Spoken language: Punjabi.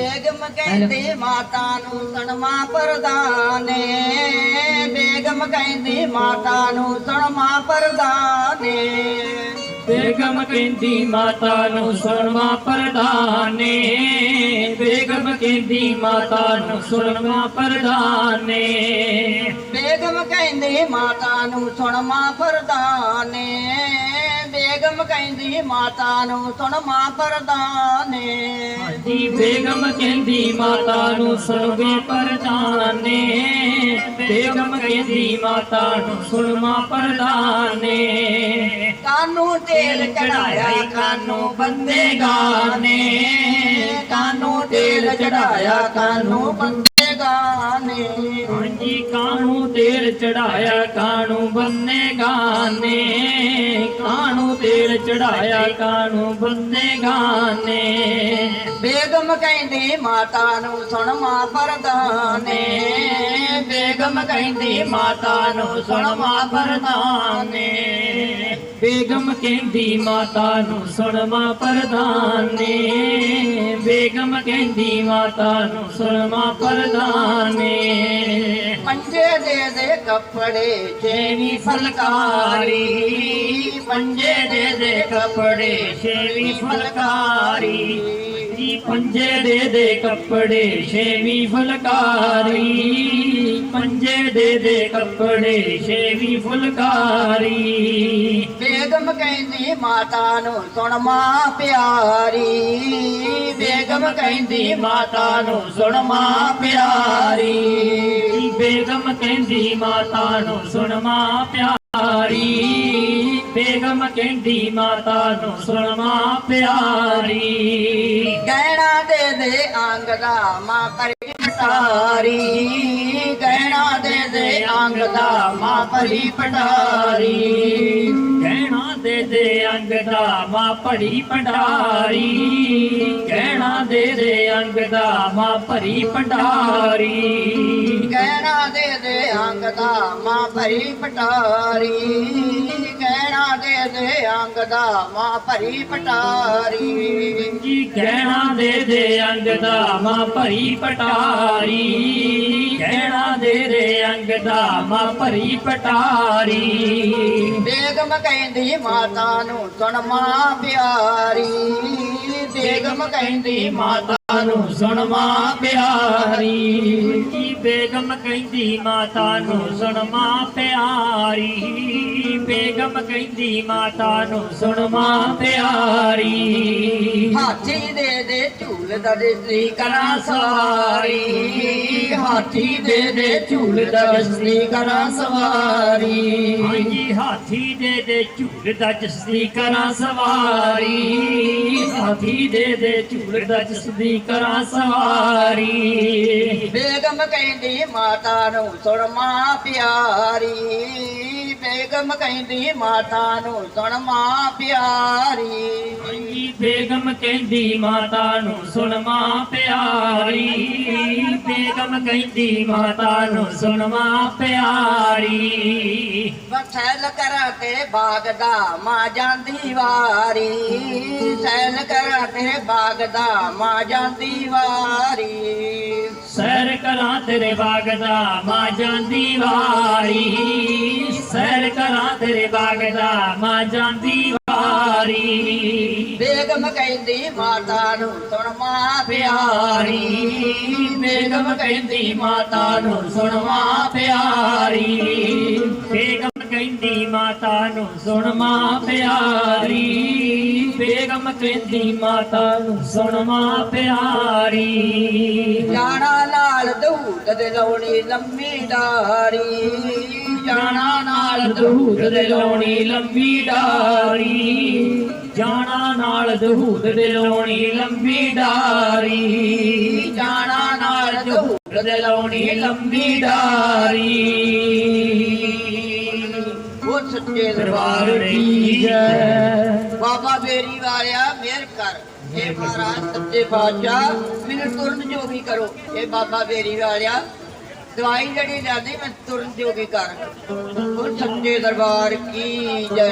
ਬੇਗਮ ਕਹਿੰਦੀ ਮਾਤਾ ਨੂੰ ਸਣਮਾ ਪਰਦਾਨੇ ਬੇਗਮ ਕਹਿੰਦੀ ਮਾਤਾ ਨੂੰ ਸਣਮਾ ਪਰਦਾਨੇ ਬੇਗਮ ਕਹਿੰਦੀ ਮਾਤਾ ਨੂੰ ਸੁਣਵਾ ਪਰਦਾਨੇ ਬੇਗਮ ਕਹਿੰਦੀ ਮਾਤਾ ਨੂੰ ਸੁਣਵਾ ਪਰਦਾਨੇ ਬੇਗਮ ਕਹਿੰਦੀ ਮਾਤਾ ਨੂੰ ਸੁਣਮਾ ਪਰਦਾਨੇ ਬੇਗਮ ਕਹਿੰਦੀ ਮਾਤਾ ਨੂੰ ਸੁਣਮਾ ਪਰਦਾਨੇ ਜੀ ਬੇਗਮ ਕਹਿੰਦੀ ਮਾਤਾ ਨੂੰ ਸੁਣਵੇ ਪਰਦਾਨੇ ਬੇਗਮ ਕਹਿੰਦੀ ਮਾਤਾ ਨੂੰ ਸੁਣਵਾ ਪਰਦਾਨੇ ਕਾਨੂੰ ਤੇਲ ਚੜਾਇਆ ਕਾਨੂੰ ਬੰਦੇ ਗਾਨੇ ਕਾਨੂੰ ਤੇਲ ਚੜਾਇਆ ਕਾਨੂੰ ਗਾਨੇ ਹਾਂਜੀ ਕਾਣੂ ਤੇਲ ਚੜਾਇਆ ਕਾਣੂ ਬੰਨੇ ਗਾਨੇ। ਕਾਣੂ ਤੇਲ ਚੜਾਇਆ ਕਾਣੂ ਬੰਨੇ ਗਾਨੇ। ਬੇਗਮ ਕਹਿੰਦੀ ਮਾਤਾ ਨੂੰ ਸੁਣ ਮਾਂ ਪਰਦਾਨੇ ਬੇਗਮ ਕਹਿੰਦੀ ਮਾਤਾ ਨੂੰ ਸੁਣ ਮਾਂ ਪਰਦਾਨੇ ਬੇਗਮ ਕਹਿੰਦੀ ਮਾਤਾ ਨੂੰ ਸੁਣਵਾ ਪਰਦਾਨੇ ਬੇਗਮ ਕਹਿੰਦੀ ਮਾਤਾ ਨੂੰ ਸੁਣਵਾ ਪਰਦਾਨੇ ਪੰਜੇ ਦੇ ਦੇ ਕੱਪੜੇ ਛੇਵੀਂ ਫਲਕਾਰੀ। ਪੰਜੇ ਦੇ ਦੇ ਕੱਪੜੇ ਛੇਵੀਂ ਫਲਕਾਰੀ। ਪੰਜੇ ਦੇ ਦੇ ਕੱਪੜੇ ਛੇਵੀਂ ਫੁਲਕਾਰੀ। ਪੰਜੇ ਦੇ ਦੇ ਕੱਪੜੇ ਛੇਵੀਂ ਫੁਲਕਾਰੀ। ਬੇਗਮ ਕਹਿੰਦੀ ਮਾਤਾ ਨੂੰ ਸੁਣ ਮਾਂ ਪਿਆਰੀ। ਬੇਗਮ ਕਹਿੰਦੀ ਮਾਤਾ ਨੂੰ ਸੁਣ ਮਾਂ ਪਿਆਰੀ। ਬੇਗਮ ਕਹਿੰਦੀ ਮਾਤਾ ਨੂੰ ਸੁਣਵਾ ਪਿਆਰੀ। ਬੇਗਮ ਕਹਿੰਦੀ ਮਾਤਾ ਨੂੰ ਸੁਣਵਾ ਪਿਆਰੀ। ਗਹਿਣਾ ਦੇ ਦੇ ਅੰਗ ਦਾ ਮਾਂ ਪਰੀ ਪਟਾਰੀ ਗਹਿਣਾ ਦੇ ਦੇ ਅੰਗ ਦਾ ਮਾਂ ਪਰੀ ਪਟਾਰੀ ਕਹਿਣਾ ਦੇ ਦੇ ਅੰਗ ਦਾ ਮਾਂ ਭੜੀ ਭੰਡਾਰੀ। ਕਹਿਣਾ ਦੇ ਦੇ ਅੰਗ ਦਾ ਮਾਂ ਗਹਿਣਾ ਦੇ ਦੇ ਅੰਗ ਦਾ ਮਾਂ ਭਰੀ ਪਟਾਰੀ ਗਹਿਣਾ ਦੇ ਦੇ ਅੰਗ ਦਾ ਮਾਂ ਭਰੀ ਪਟਾਰੀ। ਜੀ ਕਹਿਣਾ ਦੇ ਦੇ ਅੰਗ ਦਾ ਮਾਂ ਭਰੀ ਪਟਾਰੀ? ਕਹਿਣਾ ਦੇ ਦੇ ਅੰਗ ਦਾ ਮਾਂ ਭਰੀ ਪਟਾਰੀ? ਬੇਗਮ ਕਹਿੰਦੀ ਮਾਤਾ ਨੂੰ ਸੁਣ ਮਾਂ ਪਿਆਰੀ। ਬੇਗਮ ਕਹਿੰਦੀ ਮਾਤਾ ਨੂੰ ਸੁਣ ਮਾਂ ਪਿਆਰੀ। ਬੇਗਮ ਕਹਿੰਦੀ ਮਾਤਾ ਨੂੰ ਸੁਣ ਮਾਂ ਪਿਆਰੀ। ਬੇਗਮ ਕਹਿੰਦੀ ਮਾਤਾ ਨੂੰ ਸੁਣ ਮਾਂ ਪਿਆਰੀ। ਹਾਥੀ ਦੇ ਦੇ ਝੂਲ ਦਰਸੀ ਕਰਾਂ ਸਵਾਰੀ। ਹਾਥੀ ਦੇ ਦੇ ਝੂਲ ਦਰਸੀ ਕਰਾਂ ਸਵਾਰੀ। ਹਾਂਜੀ ਹਾਥੀ ਦੇ ਦੇ ਝੂਲ ਦਾ ਜਸਦੀ ਕਰਾਂ ਸਵਾਰੀ। ਹਾਥੀ ਦੇ ਦੇ ਝੂਲ ਦਾ ਜਸਦੀ ਕਰਾਂ ਸਵਾਰੀ। بيگم ڪندي ماتا نون سڻ مان پياري بيگم ڪندي ماتا نو سڻمان پياري بيگم ڪندي ماتا نون سڻ مان پياري بيگم ڪندي ماتا نون سڻ مان پياري سيل گهر تي باگدا واري سيل گهران باگدا واري ਕਰਾਂ ਤੇਰੇ ਬਾਗ ਦਾ ਮਾਂ ਜਾਂਦੀ ਵਾਰੀ। ਸੈਰ ਕਰਾਂ ਤੇਰੇ ਬਾਗ ਦਾ ਮਾਂ ਜਾਂਦੀ ਵਾਰੀ। ਬੇਗਮ ਕਹਿੰਦੀ ਮਾਤਾ ਨੂੰ ਸੁਣ ਮਾਂ ਪਿਆਰੀ। ਬੇਗਮ ਕਹਿੰਦੀ ਮਾਤਾ ਨੂੰ ਸੁਣ ਮਾਂ ਪਿਆਰੀ। ਬੇਗਮ ਕਹਿੰਦੀ ਮਾਤਾ ਨੂੰ ਸੁਣ ਮਾਂ ਪਿਆਰੀ। ਬੇਗਮ ਕਹਿੰਦੀ ਮਾਤਾ ਨੂੰ ਸੁਣ ਮਾਂ ਪਿਆਰੀ। ਜਾਣਾ ਨਾਲ ਦੂਤ ਦੇ ਲਾਉਣੀ ਲੰਮੀ ਡਾਰੀ, ਜਾਣਾ ਨਾਲ ਦਹੂਦ ਦੇ ਲਾਉਣੀ ਲੰਬੀ ਡਾਰੀ, ਜਾਣਾ ਨਾਲ ਦਹੂਦ ਦੇ ਲਾਉਣੀ ਲੰਬੀ ਡਾਰੀ, ਜਾਣਾ ਨਾਲ ਦੂਤ ਦੇ ਲਾਉਣੀ ਲੰਬੀ ਡਾਰੀ। ਉਹ ਸੱਚੇ ਦਰਬਾਰ ਦਰਬਾਰ ਦੀ ਜੈ। ਬਾਬਾ ਬੇਰੀ ਵਾਲਿਆ, ਮਿਹਰ ਕਰ। ਇਹ ਮਹਾਰਾਜ, ਸੱਚੇ ਬਾਦਸ਼ਾਹ ਮੈਨੂੰ ਤੁਰਨ ਜੋਗੀ ਕਰੋ। ਇਹ ਬਾਬਾ ਬੇਰੀ ਵਾਲਿਆ, ਦਵਾਈ ਜਿਹੜੀ ਲੈਂਦੀ ਮੈਂ ਤੁਰਨ ਜੋਗੀ ਕਰ। ਉਹ ਸੱਚੇ ਦਰਬਾਰ ਕੀ ਜੈ।